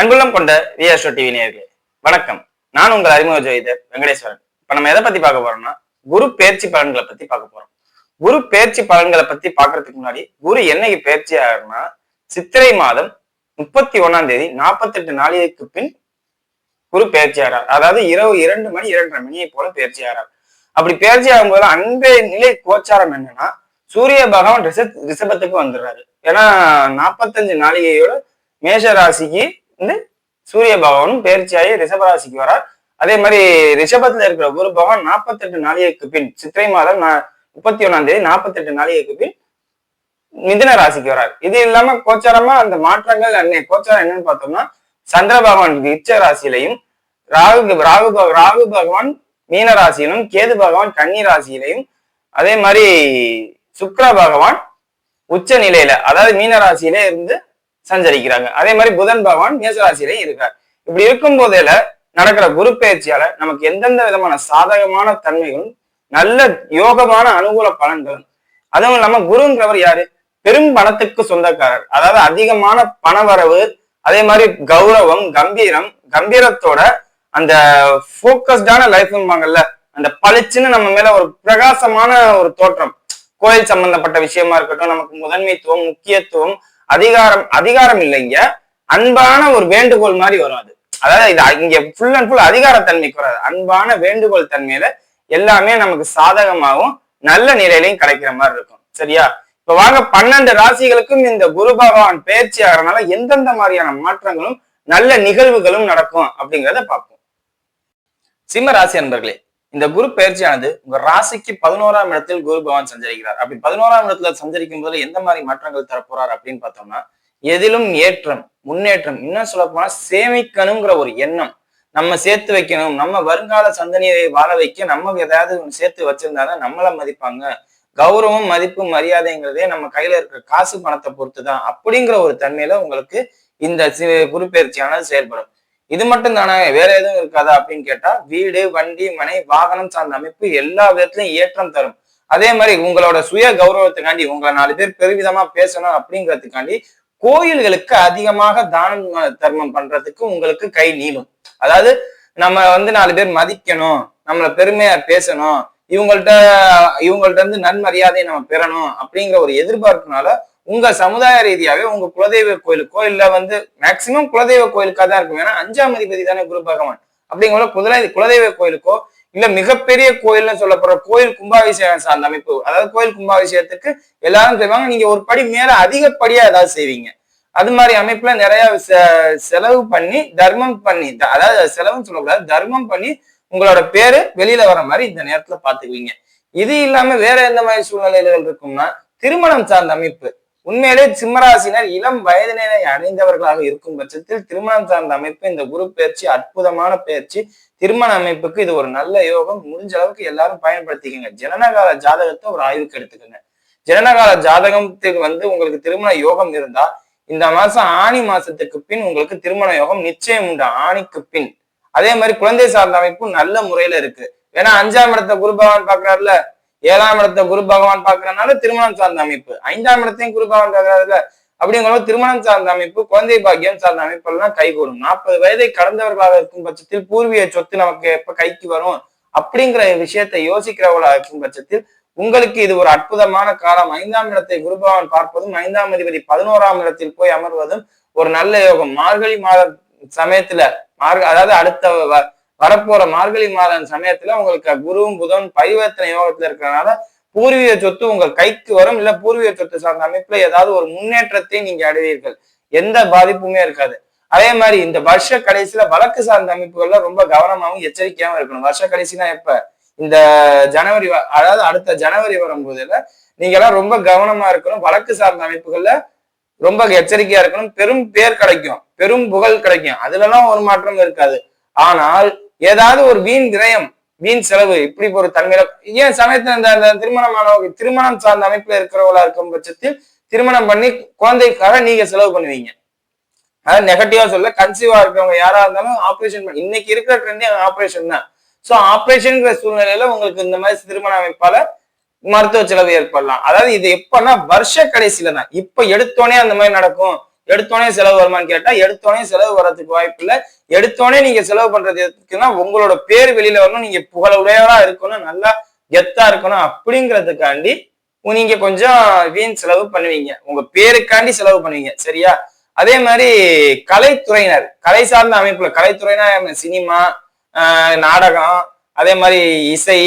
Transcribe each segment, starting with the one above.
அங்குள்ளம் கொண்ட VSO TV நேர்களே வணக்கம். நான் உங்கள் அறிமுக ஜோதிடர் வெங்கடேஸ்வரன். இப்ப நம்ம எதை பத்தி பார்க்க போறோம்னா குரு பேர்ச்சி பலன்களை பத்தி பார்க்க போறோம். குரு பேர்ச்சி பலன்களை பத்தி பாக்குறதுக்கு முன்னாடி குரு என்னைக்கு பேர்ச்சி ஆகும்னா சித்திரை மாதம் முப்பத்தி ஒண்ணாம் தேதி நாற்பத்தெட்டு நாளைக்கு பின் குரு பேர்ச்சி ஆகிறார் அதாவது இரவு இரண்டு மணி இரண்டரை மணியை போல பேர்ச்சி ஆகிறார் அப்படி பேர்ச்சி ஆகும்போது அன்றைய நிலை கோச்சாரம் என்னன்னா சூரிய பகவான் ரிஷ ரிஷபத்துக்கு வந்துடுறாரு. ஏன்னா நாற்பத்தஞ்சு நாளிகையோட மேஷ ராசிக்கு வந்து சூரிய பகவானும் பயிற்சியாகி ரிஷப ராசிக்கு வரார். அதே மாதிரி ரிஷபத்துல இருக்கிற குரு பகவான் நாற்பத்தெட்டு நாளிகைக்கு பின் சித்திரை மாதம் முப்பத்தி ஒன்னாம் தேதி நாற்பத்தெட்டு நாளிகைக்கு பின் மிதுன ராசிக்கு வரார். இது இல்லாம கோச்சாரமா அந்த மாற்றங்கள் அன்னை கோச்சாரம் என்னன்னு பார்த்தோம்னா சந்திர பகவான் இச்ச ராசியிலையும் ராகு ராகு ராகு பகவான் மீன ராசியிலும் கேது பகவான் கன்னி ராசியிலையும் அதே மாதிரி சுக்கர பகவான் உச்ச நிலையில அதாவது மீன ராசியிலே இருந்து சஞ்சரிக்கிறாங்க. அதே மாதிரி புதன் பகவான் மேசராசியிலையும் இருக்கார். இப்படி இருக்கும் போதேல நடக்கிற குரு பயிற்சியால நமக்கு எந்தெந்த விதமான சாதகமான தன்மைகளும் நல்ல யோகமான அனுகூல பலன்களும் அதுவும் இல்லாம குருங்கிறவர் யாரு? பெரும் பணத்துக்கு சொந்தக்காரர். அதாவது அதிகமான பணவரவு அதே மாதிரி கௌரவம் கம்பீரம் கம்பீரத்தோட அந்த போக்கஸ்டான லைஃப்பாங்கல்ல அந்த பளிச்சுன்னு நம்ம மேல ஒரு பிரகாசமான ஒரு தோற்றம். கோயில் சம்பந்தப்பட்ட விஷயமா இருக்கட்டும் நமக்கு முதன்மைத்துவம் முக்கியத்துவம் அதிகாரம் அதிகாரம் இல்லைங்க. அன்பான ஒரு வேண்டுகோள் மாதிரி வரும் அது. அதாவது இது இங்க ஃபுல் அண்ட் ஃபுல் அதிகாரத்தன்மைக்கு வராது அன்பான வேண்டுகோள் தன்மையில எல்லாமே நமக்கு சாதகமாகவும் நல்ல நிலையிலையும் கிடைக்கிற மாதிரி இருக்கும். சரியா? இப்ப வாங்க பன்னெண்டு ராசிகளுக்கும் இந்த குரு பகவான் பயிற்சி ஆகிறனால எந்தெந்த மாதிரியான மாற்றங்களும் நல்ல நிகழ்வுகளும் நடக்கும் அப்படிங்கிறத பார்ப்போம். சிம்ம ராசி அன்பர்களே இந்த குரு பயிற்சியானது உங்க ராசிக்கு பதினோராம் இடத்தில் குரு பகவான் சஞ்சரிக்கிறார். அப்படி பதினோராம் இடத்துல சஞ்சரிக்கும் போது எந்த மாதிரி மாற்றங்கள் தரப்போறார் அப்படின்னு பார்த்தோம்னா எதிலும் ஏற்றம் முன்னேற்றம் இன்னும் சொல்ல போனா சேமிக்கணுங்கிற ஒரு எண்ணம் நம்ம சேர்த்து வைக்கணும். நம்ம வருங்கால சந்தனியை வாழ வைக்க நம்ம ஏதாவது சேர்த்து வச்சிருந்தாதான் நம்மள மதிப்பாங்க. கௌரவம் மதிப்பு மரியாதைங்கிறதே நம்ம கையில இருக்கிற காசு பணத்தை பொறுத்து தான் அப்படிங்கிற ஒரு தன்மையில உங்களுக்கு இந்த குரு பயிற்சியானது செயல்படும். இது மட்டும் தானே வேற எதுவும் இருக்காதா அப்படின்னு கேட்டா வீடு வண்டி மனை வாகனம் சார்ந்த அமைப்பு எல்லா விதத்திலையும் ஏற்றம் தரும். அதே மாதிரி உங்களோட சுய கௌரவத்துக்காண்டி உங்களை நாலு பேர் பெருவிதமா பேசணும் அப்படிங்கிறதுக்காண்டி கோயில்களுக்கு அதிகமாக தானம் தர்மம் பண்றதுக்கு உங்களுக்கு கை நீளும். அதாவது நம்ம வந்து நாலு பேர் மதிக்கணும் நம்மள பெருமையா பேசணும் இவங்கள்ட்ட இவங்கள்ட்ட இருந்து நன்மரியாதையை நம்ம பெறணும் அப்படிங்கிற ஒரு எதிர்பார்ப்புனால உங்க சமுதாய ரீதியாவே உங்க குலதெய்வ கோயிலுக்கோ இல்ல வந்து மேக்சிமம் குலதெய்வ கோயிலுக்காக தான் இருக்கும். ஏன்னா அஞ்சாம் அதிபதி தானே குரு பகவான். அப்படிங்கிற குல குலதெய்வ கோயிலுக்கோ இல்ல மிகப்பெரிய கோயில்னு சொல்லப்படுற கோயில் கும்பாபிஷேகம் சார்ந்த அமைப்பு அதாவது கோயில் கும்பாபிஷேகத்துக்கு எல்லாரும் செய்வாங்க நீங்க ஒரு படி மேல அதிகப்படியா ஏதாவது செய்வீங்க. அது மாதிரி அமைப்புல நிறைய செ- செலவு பண்ணி தர்மம் பண்ணி அதாவது செலவுன்னு சொல்லக்கூடாது தர்மம் பண்ணி உங்களோட பேரு வெளியில வர மாதிரி இந்த நேரத்துல பாத்துக்குவீங்க இது இல்லாம வேற எந்த மாதிரி சூழ்நிலைகள் இருக்கும்னா திருமணம் சார்ந்த அமைப்பு. உண்மையிலே சிம்மராசினர் இளம் வயதினரை அடைந்தவர்களாக இருக்கும் பட்சத்தில் திருமணம் சார்ந்த அமைப்பு இந்த குரு பயிற்சி அற்புதமான பயிற்சி திருமண அமைப்புக்கு இது ஒரு நல்ல யோகம். முடிஞ்ச அளவுக்கு எல்லாரும் பயன்படுத்திக்கங்க. ஜனனகால ஜாதகத்தை ஒரு ஆய்வுக்கு எடுத்துக்கோங்க. ஜனனகால ஜாதகத்துக்கு வந்து உங்களுக்கு திருமண யோகம் இருந்தா இந்த மாசம் ஆணி மாசத்துக்கு பின் உங்களுக்கு திருமண யோகம் நிச்சயம் உண்டு. ஆணிக்கு பின். அதே மாதிரி குழந்தை சார்ந்த அமைப்பும் நல்ல முறையில இருக்கு. ஏன்னா அஞ்சாம் இடத்த குரு பகவான் பாக்குறாருல ஏழாம் இடத்த குரு பகவான் பாக்குறதுனால திருமணம் சார்ந்த அமைப்பு. ஐந்தாம் இடத்தையும் குரு பகவான் பாக்குறாருல அப்படிங்கிறப்ப திருமணம் சார்ந்த அமைப்பு குழந்தை பாக்கியம் சார்ந்த அமைப்பு எல்லாம் கைகூடும் நாற்பது வயதை கடந்தவர்களாக இருக்கும் பட்சத்தில் பூர்வீக சொத்து நமக்கு எப்ப கைக்கு வரும்? அப்படிங்கிற விஷயத்தை யோசிக்கிறவர்களாக இருக்கும் பட்சத்தில் உங்களுக்கு இது ஒரு அற்புதமான காலம். ஐந்தாம் இடத்தை குரு பகவான் பார்ப்பதும் ஐந்தாம் அதிபதி பதினோராம் இடத்தில் போய் அமர்வதும் ஒரு நல்ல யோகம். மார்கழி மாத சமயத்துல மார்க அதாவது அடுத்த வரப்போற மார்கழி மாதம் சமயத்துல உங்களுக்கு குருவும் புதன் பரிவர்த்தனை யோகத்துல இருக்கிறனால பூர்வீக சொத்து உங்க கைக்கு வரும். இல்ல பூர்வீக சொத்து சார்ந்த அமைப்புல ஏதாவது ஒரு முன்னேற்றத்தை நீங்க அடைவீர்கள். எந்த பாதிப்புமே இருக்காது. அதே மாதிரி இந்த வருஷ கடைசியில வழக்கு சார்ந்த அமைப்புகள்ல ரொம்ப கவனமாவும் எச்சரிக்கையாகவும் இருக்கணும். வருஷ கடைசினா எப்ப? இந்த ஜனவரி வ- அதாவது அடுத்த ஜனவரி வரும்போதுல நீங்க எல்லாம் ரொம்ப கவனமா இருக்கணும். வழக்கு சார்ந்த அமைப்புகள்ல ரொம்ப எச்சரிக்கையா இருக்கணும். பெரும் பேர் கிடைக்கும். பெரும் புகழ் கிடைக்கும். அதுலலாம் ஒரு மாற்றம் இருக்காது. ஆனால் ஏதாவது ஒரு வீண் விரயம் வீண் செலவு இப்படி ஒரு தன்மையில ஏன் சமயத்துல இந்த இந்த திருமணமானவங்க திருமணம் சார்ந்த அமைப்புல இருக்கிறவங்களா இருக்கும் பட்சத்தில் திருமணம் பண்ணி குழந்தைக்காக நீங்க செலவு பண்ணுவீங்க. அதாவது நெகட்டிவா சொல்ல கன்சீவா இருக்கிறவங்க யாரா இருந்தாலும் ஆப்ரேஷன் பண்ணி இன்னைக்கு இருக்கிற ட்ரெண்டே ஆப்ரேஷன் தான். ஸோ ஆப்ரேஷன்ங்கிற சூழ்நிலையில உங்களுக்கு இந்த மாதிரி திருமண அமைப்பால மருத்துவ செலவு ஏற்படலாம். அதாவது இது எப்பன்னா வருஷ கடைசியில தான். இப்ப எடுத்தோடனே அந்த மாதிரி நடக்கும். எடுத்தோடனே செலவு வருமான்னு கேட்டா எடுத்தோடனே செலவு வர்றதுக்கு வாய்ப்பு இல்லை. எடுத்தோடனே நீங்க செலவு பண்றது எதுக்குன்னா உங்களோட பேர் வெளியில வரணும் நீங்க புகழ உடையவரா இருக்கணும் நல்லா கெத்தா இருக்கணும் அப்படிங்கிறதுக்காண்டி நீங்க கொஞ்சம் வீண் செலவு பண்ணுவீங்க. உங்க பேருக்காண்டி செலவு பண்ணுவீங்க. சரியா? அதே மாதிரி கலைத்துறையினர் கலை சார்ந்த அமைப்புல கலைத்துறையினா சினிமா நாடகம் அதே மாதிரி இசை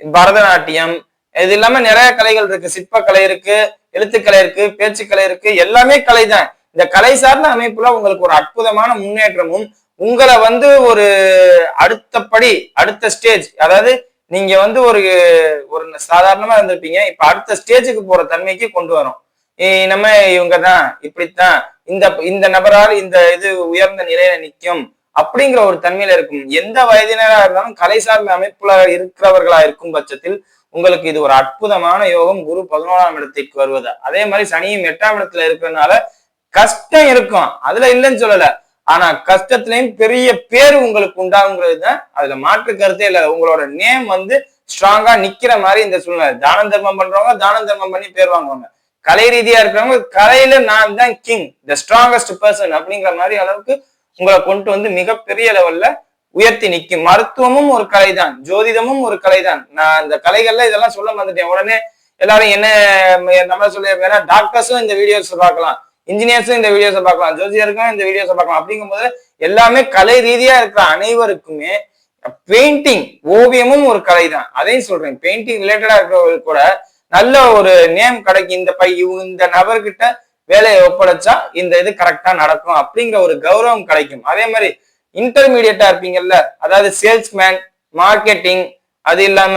பரதநாட்டியம் இது இல்லாம நிறைய கலைகள் இருக்கு. சிற்பக்கலை இருக்கு. எழுத்துக்கலை இருக்கு பேச்சுக்கலை இருக்கு எல்லாமே கலை தான் இந்த கலை சார்ந்த அமைப்புல உங்களுக்கு ஒரு அற்புதமான முன்னேற்றமும் உங்களை வந்து ஒரு அடுத்தபடி அடுத்த ஸ்டேஜ் அதாவது நீங்க வந்து ஒரு ஒரு சாதாரணமா இருந்திருப்பீங்க இப்ப அடுத்த ஸ்டேஜுக்கு போற தன்மைக்கு கொண்டு வரும். நம்ம இவங்க தான் இப்படித்தான் இந்த இந்த நபரால் இந்த இது உயர்ந்த நிலையில நிற்கும் அப்படிங்கிற ஒரு தன்மையில இருக்கும். எந்த வயதினரா இருந்தாலும் கலை சார்ந்த அமைப்புல இருக்கிறவர்களா இருக்கும் பட்சத்தில் உங்களுக்கு இது ஒரு அற்புதமான யோகம் குரு பதினோராம் இடத்திற்கு வருவது. அதே மாதிரி சனியும் எட்டாம் இடத்துல இருக்கிறதுனால கஷ்டம் இருக்கும். அதுல இல்லைன்னு சொல்லல. ஆனா கஷ்டத்திலையும் பெரிய பேர் உங்களுக்கு உண்டாகுங்கிறது தான் அதுல மாற்று கருத்தே இல்ல. உங்களோட நேம் வந்து ஸ்ட்ராங்கா நிக்கிற மாதிரி இந்த சூழ்நிலை. தான தர்மம் பண்றவங்க தான தர்மம் பண்ணி பேர் வாங்குவாங்க. கலை ரீதியா இருக்கிறவங்க கலையில நான் தான் கிங் த ஸ்ட்ராங்கஸ்ட் பர்சன் அப்படிங்கிற மாதிரி அளவுக்கு உங்களை கொண்டு வந்து மிகப்பெரிய லெவல்ல உயர்த்தி நிற்கும். மருத்துவமும் ஒரு கலை தான் ஜோதிடமும் ஒரு கலை தான் நான் இந்த கலைகள்ல இதெல்லாம் சொல்ல வந்துட்டேன் உடனே எல்லாரும் என்ன நம்ம சொல்ல வேணா டாக்டர்ஸும் இந்த வீடியோஸ் பார்க்கலாம். இன்ஜினியர்ஸும் இந்த வீடியோஸை பார்க்கலாம். ஜோதிடருக்கும் இந்த வீடியோஸை பார்க்கலாம். அப்படிங்கும்போது எல்லாமே கலை ரீதியா இருக்கிற அனைவருக்குமே பெயிண்டிங் ஓவியமும் ஒரு கலை தான் அதையும் சொல்றேன். பெயிண்டிங் ரிலேட்டடா இருக்கிறவங்களுக்கு கூட நல்ல ஒரு நேம் கிடைக்கும். இந்த பை இந்த நபர்கிட்ட வேலையை ஒப்படைச்சா இந்த இது கரெக்டா நடக்கும். அப்படிங்கிற ஒரு கௌரவம் கிடைக்கும். அதே மாதிரி இன்டர்மீடியட்டா இருப்பீங்கல்ல? அதாவது சேல்ஸ்மேன் மார்க்கெட்டிங் அது இல்லாம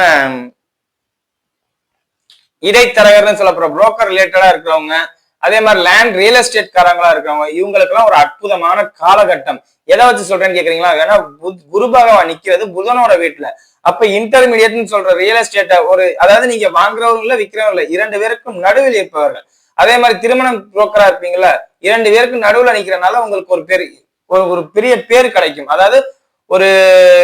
இடைத்தரகர்னு சொல்லப்படுற புரோக்கர் ரிலேட்டடா இருக்கிறவங்க அதே மாதிரி லேண்ட் ரியல் எஸ்டேட் காரங்களா இருக்கிறவங்க இவங்களுக்கெல்லாம் ஒரு அற்புதமான காலகட்டம். எதை வச்சு சொல்றேன்னு கேக்குறீங்களா? ஏன்னா குரு பகவான் நிக்கிறது புதனோட வீட்டுல. அப்ப இன்டர்மீடியட்னு சொல்ற ரியல் எஸ்டேட்டை ஒரு அதாவது நீங்க வாங்குறவங்கள விற்கிறவங்கள இரண்டு பேருக்கும் நடுவில் இருப்பவர்கள். அதே மாதிரி திருமணம் புரோக்கரா இருப்பீங்களா இரண்டு பேருக்கு நடுவுல நிக்கிறனால உங்களுக்கு ஒரு பேர் ஒரு ஒரு பெரிய பேர் கிடைக்கும். அதாவது ஒரு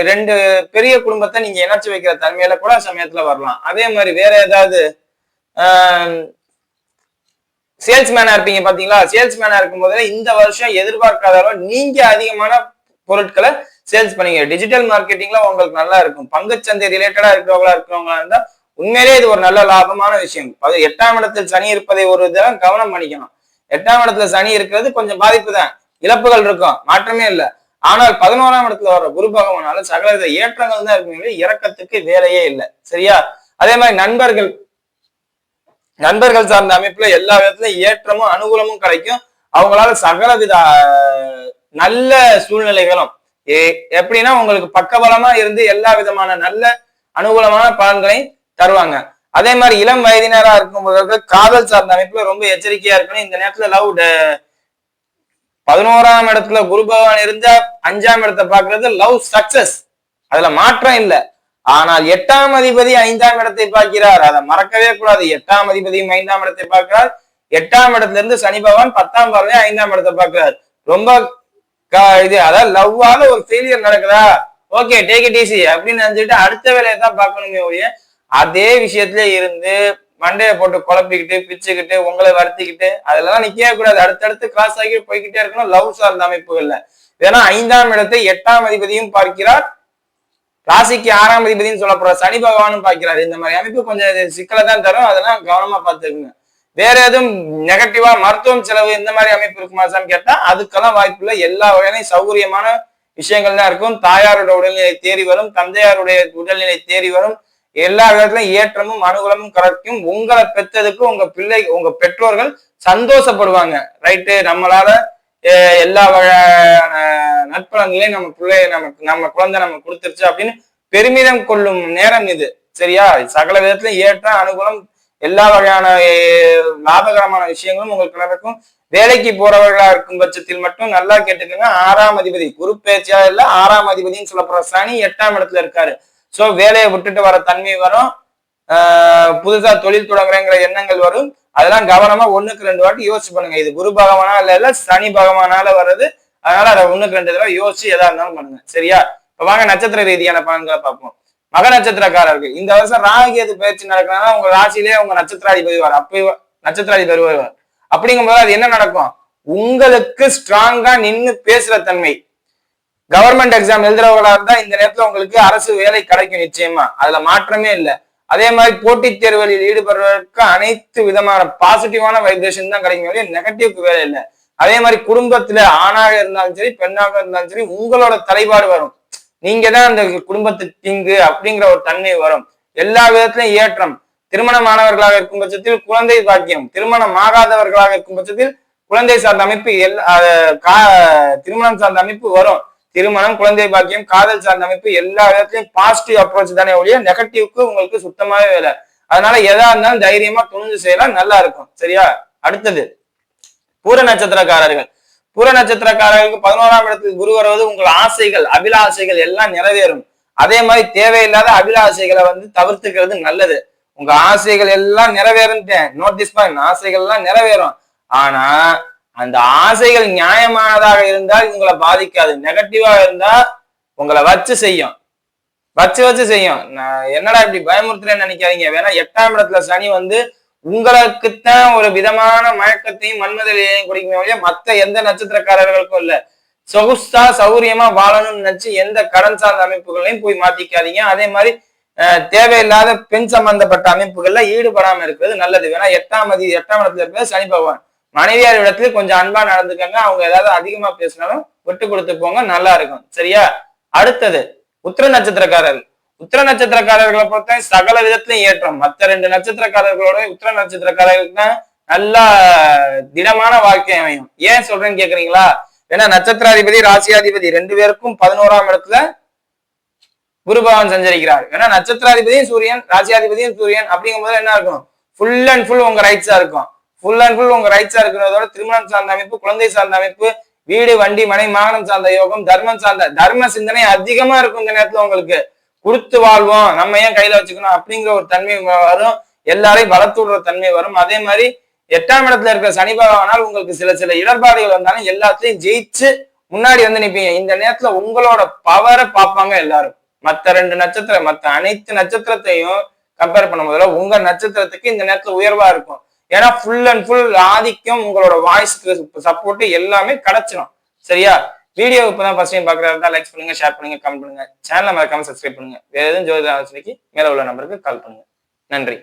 ரெண்டு பெரிய குடும்பத்தை நீங்க இணைச்சு வைக்கிற தன்மையில கூட சமயத்துல வரலாம். அதே மாதிரி வேற ஏதாவது சேல்ஸ்மேனா இருப்பீங்க பாத்தீங்களா? சேல்ஸ்மேனா இருக்கும் போதே இந்த வருஷம் எதிர்பார்க்காத அளவு நீங்க அதிகமான பொருட்களை சேல்ஸ் பண்ணீங்க. டிஜிட்டல் மார்க்கெட்டிங்ல உங்களுக்கு நல்லா இருக்கும். பங்குச்சந்தை ரிலேட்டடா இருக்கிறவங்களா இருக்கிறவங்களா இருந்தா உண்மையிலேயே இது ஒரு நல்ல லாபமான விஷயம். அது எட்டாம் இடத்தில் சனி இருப்பதை ஒரு இதெல்லாம் கவனம் பண்ணிக்கணும் எட்டாம் இடத்துல சனி இருக்கிறது கொஞ்சம் பாதிப்பு தான். இழப்புகள் இருக்கும். மாற்றமே இல்லை. ஆனால் பதினோராம் இடத்துல வர்ற குரு பகவானால சகலவித ஏற்றங்கள் தான் இருக்குமே இறக்கத்துக்கு வேலையே இல்லை. சரியா? அதே மாதிரி நண்பர்கள். நண்பர்கள் சார்ந்த அமைப்புல எல்லா விதத்துலயும் ஏற்றமும் அனுகூலமும் கிடைக்கும். அவங்களால சகலவித நல்ல சூழ்நிலைகளும் எப்படின்னா உங்களுக்கு பக்கபலமா இருந்து எல்லா விதமான நல்ல அனுகூலமான பலன்களையும் தருவாங்க. அதே மாதிரி இளம் வயதினரா இருக்கும்போது காதல் சார்ந்த அமைப்புல ரொம்ப எச்சரிக்கையா இருக்கணும். இந்த நேரத்துல லவ் பதினோராம் இடத்துல குரு பகவான் இருந்தா அஞ்சாம் இடத்தை பாக்குறது லவ் சக்சஸ். அதுல மாற்றம் இல்ல. ஆனால் எட்டாம் அதிபதி ஐந்தாம் இடத்தை பார்க்கிறார். அதை மறக்கவே கூடாது. எட்டாம் அதிபதியும் ஐந்தாம் இடத்தை பார்க்கிறார். எட்டாம் இடத்துல இருந்து சனி பகவான் பத்தாம் பார்வையும் ஐந்தாம் இடத்தை பார்க்கிறார். ரொம்ப க- இது அதாவது லவ்வால ஒரு ஃபெயிலியர் நடக்குதா? ஓகே டேக் இட் ஈஸி அப்படின்னு நினைச்சிட்டு அடுத்த வேலையை தான் பார்க்கணுமே ஒழிய அதே விஷயத்துல இருந்து மண்டையை போட்டு குழப்பிக்கிட்டு பிச்சுக்கிட்டு உங்களை வருத்திக்கிட்டு அதெல்லாம் நிக்கவே கூடாது அடுத்தடுத்து கிராஸ் ஆகி போய்கிட்டே இருக்கணும். லவ் சார்ந்த அமைப்புகள்ல. ஏன்னா ஐந்தாம் இடத்தை எட்டாம் அதிபதியும் பார்க்கிறார். ராசிக்கு ஆறாம் அதிபதினு சொல்லப்படுற சனி பகவானும் பார்க்கிறார். இந்த மாதிரி அமைப்பு கொஞ்சம் சிக்கலை தான் தரும். அதெல்லாம் கவனமா பார்த்துக்குங்க. வேற எதுவும் நெகட்டிவா மருத்துவம் செலவு இந்த மாதிரி அமைப்பு இருக்குமா சார் கேட்டா அதுக்கெல்லாம் வாய்ப்பு இல்லை எல்லா வகையான சௌகரியமான விஷயங்கள் தான் இருக்கும். தாயாரோட உடல்நிலை தேறி வரும். தந்தையாருடைய உடல்நிலை தேறி வரும். எல்லா விதத்திலும் ஏற்றமும் அனுகூலமும் கிடைக்கும். உங்களை பெற்றதுக்கு உங்க பிள்ளை உங்க பெற்றோர்கள் சந்தோஷப்படுவாங்க. ரைட்டு நம்மளால எல்லா வகையான நட்பலன்களையும் நம்ம பிள்ளைய நமக்கு நம்ம குழந்தை நம்ம கொடுத்துருச்சு அப்படின்னு பெருமிதம் கொள்ளும் நேரம் இது. சரியா? சகல விதத்திலும் ஏற்றம் அனுகூலம் எல்லா வகையான லாபகரமான விஷயங்களும் உங்களுக்கு நடக்கும். வேலைக்கு போறவர்களா இருக்கும் பட்சத்தில் மட்டும் நல்லா கேட்டுக்கோங்க. ஆறாம் அதிபதி குரு பேச்சியா இல்ல ஆறாம் அதிபதினு சொல்லப்படுற சனி எட்டாம் இடத்துல இருக்காரு. ஸோ வேலையை விட்டுட்டு வர தன்மை வரும். புதுசாக புதுசா தொழில் தொடங்குறேங்கிற எண்ணங்கள் வரும். அதெல்லாம் கவனமா ஒண்ணுக்கு ரெண்டு வாட்டி யோசிச்சு பண்ணுங்க. இது குரு பகவானா இல்ல இல்ல சனி பகவானால வர்றது. அதனால அதை ஒண்ணுக்கு ரெண்டு தடவை யோசிச்சு எதா இருந்தாலும் பண்ணுங்க. சரியா? இப்ப வாங்க நட்சத்திர ரீதியான பலன்களை பார்ப்போம். மக நட்சத்திரக்காரர்கள். இந்த வருஷம் ராகுகேது பயிற்சி நடக்கிறதுனால உங்க ராசியிலேயே உங்க நட்சத்திராதிபதி வருவார். அப்ப நட்சத்திராதிபதி வருவார். அப்படிங்கும்போது அது என்ன நடக்கும்? உங்களுக்கு ஸ்ட்ராங்கா நின்று பேசுற தன்மை. கவர்மெண்ட் எக்ஸாம் எழுதுறவங்களா இருந்தா இந்த நேரத்துல உங்களுக்கு அரசு வேலை கிடைக்கும் நிச்சயமா. அதுல மாற்றமே இல்லை. அதே மாதிரி போட்டித் தேர்வுகளில் ஈடுபடுறவருக்கு அனைத்து விதமான பாசிட்டிவான வைப்ரேஷன் தான் கிடைக்கும் வெளியே நெகட்டிவ்க்கு வேலை இல்லை. அதே மாதிரி குடும்பத்துல ஆணாக இருந்தாலும் சரி பெண்ணாக இருந்தாலும் சரி உங்களோட தலைபாடு வரும். நீங்க தான் அந்த குடும்பத்து திங்கு அப்படிங்கிற ஒரு தன்மை வரும். எல்லா விதத்திலும் ஏற்றம். திருமணமானவர்களாக இருக்கும் பட்சத்தில் குழந்தை பாக்கியம். திருமணம் ஆகாதவர்களாக இருக்கும் பட்சத்தில் குழந்தை சார்ந்த அமைப்பு எல் கா- திருமணம் சார்ந்த அமைப்பு வரும். திருமணம் குழந்தை பாக்கியம் காதல் சார்ந்த அமைப்பு எல்லா விதத்திலையும் பாசிட்டிவ் அப்ரோச் தானே ஒழிய நெகட்டிவ்க்கு உங்களுக்கு சுத்தமாவே வேலை. அதனால எதா இருந்தாலும் தைரியமா துணிஞ்சு செய்யலாம் நல்லா இருக்கும். சரியா? அடுத்தது பூர நட்சத்திரக்காரர்கள். பூர நட்சத்திரக்காரர்களுக்கு பதினோராம் இடத்துக்கு குரு வருவது உங்கள் ஆசைகள் அபிலாசைகள் எல்லாம் நிறைவேறும். அதே மாதிரி தேவையில்லாத அபிலாசைகளை வந்து தவிர்த்துக்கிறது நல்லது. உங்க ஆசைகள் எல்லாம் நிறைவேறும்ட்டேன். நோட்டீஸ் பண்ண ஆசைகள் எல்லாம் நிறைவேறும். ஆனா அந்த ஆசைகள் நியாயமானதாக இருந்தால் உங்களை பாதிக்காது. நெகட்டிவா இருந்தா உங்களை வச்சு செய்யும். வச்சு வச்சு செய்யும். நான் என்னடா இப்படி பயமுறுத்துறேன்னு நினைக்காதீங்க. வேணா எட்டாம் இடத்துல சனி வந்து உங்களுக்குத்தான் ஒரு விதமான மயக்கத்தையும் மன்மதலையும் குடிக்குமே ஒழிய மத்த எந்த நட்சத்திரக்காரர்களுக்கும் இல்ல. சொகுஸ்தா சௌரியமா வாழணும்னு நினைச்சு எந்த கடன் சார்ந்த அமைப்புகளையும் போய் மாத்திக்காதீங்க. அதே மாதிரி தேவையில்லாத பெண் சம்பந்தப்பட்ட அமைப்புகள்ல ஈடுபடாம இருக்கிறது நல்லது. வேணா எட்டாம் அதி எட்டாம் இடத்துல இருக்கிறது சனி பகவான். மனைவியார் இடத்துல கொஞ்சம் அன்பா நடந்துக்கங்க. அவங்க ஏதாவது அதிகமா பேசினாலும் விட்டு கொடுத்து போங்க நல்லா இருக்கும். சரியா? அடுத்தது உத்திர நட்சத்திரக்காரர்கள். உத்திர நட்சத்திரக்காரர்களை பொறுத்த சகல விதத்திலையும் ஏற்றம். மத்த ரெண்டு நட்சத்திரக்காரர்களோட உத்திர நட்சத்திரக்காரர்களுக்கு தான் நல்லா திடமான வாழ்க்கை அமையும். ஏன் சொல்றேன்னு கேக்குறீங்களா? ஏன்னா நட்சத்திராதிபதி ராசியாதிபதி ரெண்டு பேருக்கும் பதினோராம் இடத்துல குருபவன் சஞ்சரிக்கிறார். ஏன்னா நட்சத்திராதிபதியும் சூரியன் ராசியாதிபதியும் சூரியன் அப்படிங்கும்போது என்ன இருக்கும்? ஃபுல் அண்ட் ஃபுல் உங்க ரைட்ஸா இருக்கும். ஃபுல் அண்ட் ஃபுல் உங்க ரைட்ஸா இருக்கிறதோட திருமணம் சார்ந்த அமைப்பு குழந்தை சார்ந்த அமைப்பு வீடு வண்டி மனை மாகனம் சார்ந்த யோகம் தர்மம் சார்ந்த தர்ம சிந்தனை அதிகமா இருக்கும் இந்த நேரத்துல உங்களுக்கு. கொடுத்து வாழ்வோம். நம்ம ஏன் கையில வச்சுக்கணும்? அப்படிங்கிற ஒரு தன்மை வரும். எல்லாரையும் வளர்த்து விடுற தன்மை வரும். அதே மாதிரி எட்டாம் இடத்துல இருக்கிற சனி பகவானால் உங்களுக்கு சில சில இடர்பாடுகள் வந்தாலும் எல்லாத்தையும் ஜெயிச்சு முன்னாடி வந்து நிப்பீங்க. இந்த நேரத்துல உங்களோட பவரை பார்ப்பாங்க எல்லாரும். மத்த ரெண்டு நட்சத்திரம் மத்த அனைத்து நட்சத்திரத்தையும் கம்பேர் பண்ணும்போதுல உங்க நட்சத்திரத்துக்கு இந்த நேரத்துல உயர்வா இருக்கும். ஏன்னா ஃபுல் அண்ட் ஃபுல் ஆதிக்கம் உங்களோட வாய்ஸ்க்கு சப்போர்ட் எல்லாமே கிடைச்சிடும் சரியா? வீடியோ இப்போ தான் ஃபர்ஸ்ட் டைம் பார்க்குறதா லைக் பண்ணுங்க ஷேர் பண்ணுங்க கமெண்ட் பண்ணுங்க. சேனலை மறக்காம சப்ஸ்கிரைப் பண்ணுங்க. வேற எதுவும் ஜோதிட ஆலோசனைக்கு மேலே உள்ள நம்பருக்கு கால் பண்ணுங்க. நன்றி.